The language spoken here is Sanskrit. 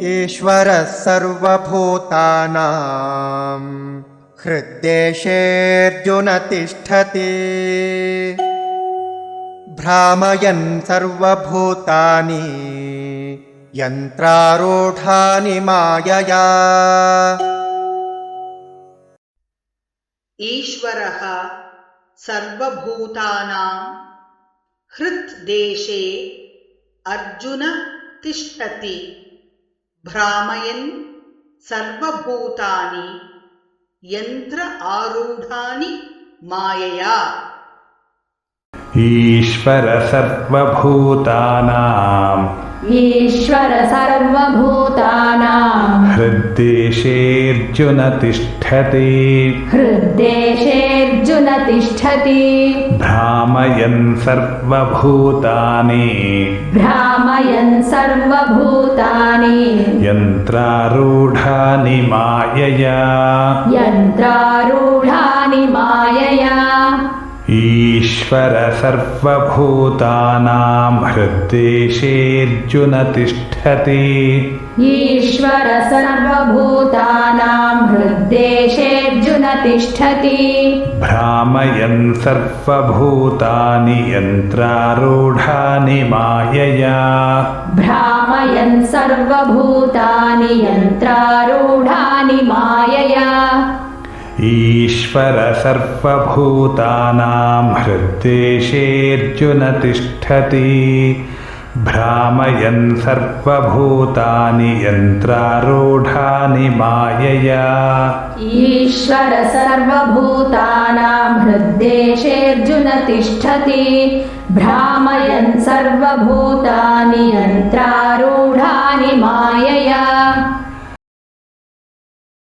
ईश्वरः सर्वभूतानां हृद्देशेऽर्जुन तिष्ठति। भ्रामयन् सर्वभूतानि यन्त्रारूढानि मायया। ईश्वरः सर्वभूतानां हृद्देशे अर्जुन तिष्ठति भ्रामयन् सर्वभूतानि यन्त्र आरूढानि मायया। ईश्वर सर्वभूतानां ईश्वर सर्वभूतानां हृद्देशेऽर्जुन तिष्ठति हृद्देशेऽर्जुन तिष्ठति भ्रामयन् सर्वभूतानि। भ्रामयन् सर्वभूतानि। यन्त्रारूढानि मायया। यन्त्रारूढानि मायया ईश्वर सर्वभूतानां हृद्देशेऽर्जुन तिष्ठति ईश्वर सर्वभूतानां हृद्देशेऽर्जुन तिष्ठति भ्रामयन् सर्वभूतानि यन्त्रारूढानि मायया। भ्रामयन् सर्वभूतानि यन्त्रारूढानि मायया ईश्वर सर्वभूतानां हृद्देशेऽर्जुन तिष्ठति। भ्रामयन् सर्वभूतानि यन्त्रारूढानि मायया। ईश्वर सर्वभूतानां हृद्देशेऽर्जुन तिष्ठति। भ्रामयन् सर्वभूतानि यन्त्रारूढानि मायया